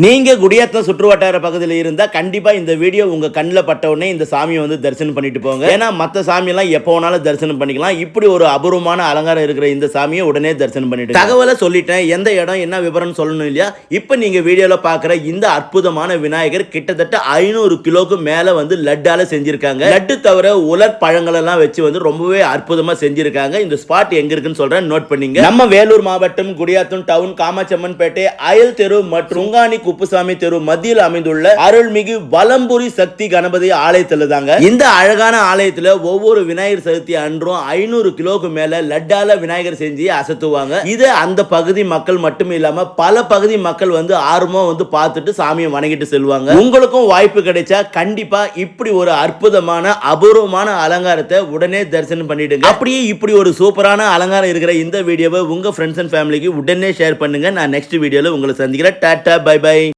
நீங்கள் குடியாத்தம் சுற்றுவட்டார பகுதியில் இருந்தால் கண்டிப்பாக இந்த வீடியோ உங்கள் கண்ணில் பட்டவுடனே இந்த சாமியை வந்து தரிசனம் பண்ணிட்டு போங்க. ஏன்னா மற்ற சாமியெல்லாம் எப்போ வேணாலும் தரிசனம் பண்ணிக்கலாம். இப்படி ஒரு அபூர்வமான அலங்காரம் இருக்கிற இந்த சாமியை உடனே தரிசனம் பண்ணிட்டு தகவலை சொல்லிட்டேன். எந்த இடம் என்ன விவரம்னு சொல்லணும் இல்லையா? இப்போ நீங்கள் வீடியோவில் பார்க்குற இந்த அற்புதமான விநாயகர் கிட்டத்தட்ட ஐநூறு கிலோக்கு மேலே வந்து லட்டால செஞ்சுருக்காங்க. லட்டு தவிர உலர் பழங்களெல்லாம் வச்சு வந்து ரொம்பவே அற்புதமாக செஞ்சுருக்காங்க. இந்த ஸ்பாட் எங்கே இருக்குன்னு சொல்கிறேன் நோட் பண்ணிங்க. நம்ம வேலூர் மாவட்டம் குடியாத்தம் டவுன் காமாச்சம்மன் பேட்டை அயல் தெரு மற்றும் உங்கானி குப்புசாமி தெரு மத்தியில் அமைந்துள்ள அருள்மிகு வலம்புரி சக்தி கணபதி ஆலயத்தில் தாங்க இந்த அழகான ஆலயத்துல ஒவ்வொரு விநாயகர் சதுர்த்தி அன்றும் ஐநூறு கிலோக்கு மேல லட்டால விநாயகர் செஞ்சு அசத்துவாங்க. இது அந்த பகுதி மக்கள் மட்டும் இல்லாம பல பகுதி மக்கள் வந்து ஆர்வமா வந்து பார்த்துட்டு சாமியை வணங்கிட்டு செல்வாங்க. உங்களுக்கும் வாய்ப்பு கிடைச்சா கண்டிப்பா இப்படி ஒரு அற்புதமான அபூர்வமான அலங்காரத்தை உடனே தரிசனம் பண்ணிடுங்க. அப்படியே இப்படி ஒரு சூப்பரான அலங்காரம் இருக்கிற இந்த வீடியோவை உங்க ஃப்ரெண்ட்ஸ் அண்ட் ஃபேமிலிக்கு உடனே ஷேர் பண்ணுங்க. நான் நெக்ஸ்ட் வீடியோல உங்களை சந்திக்கிறேன். Tata bye by they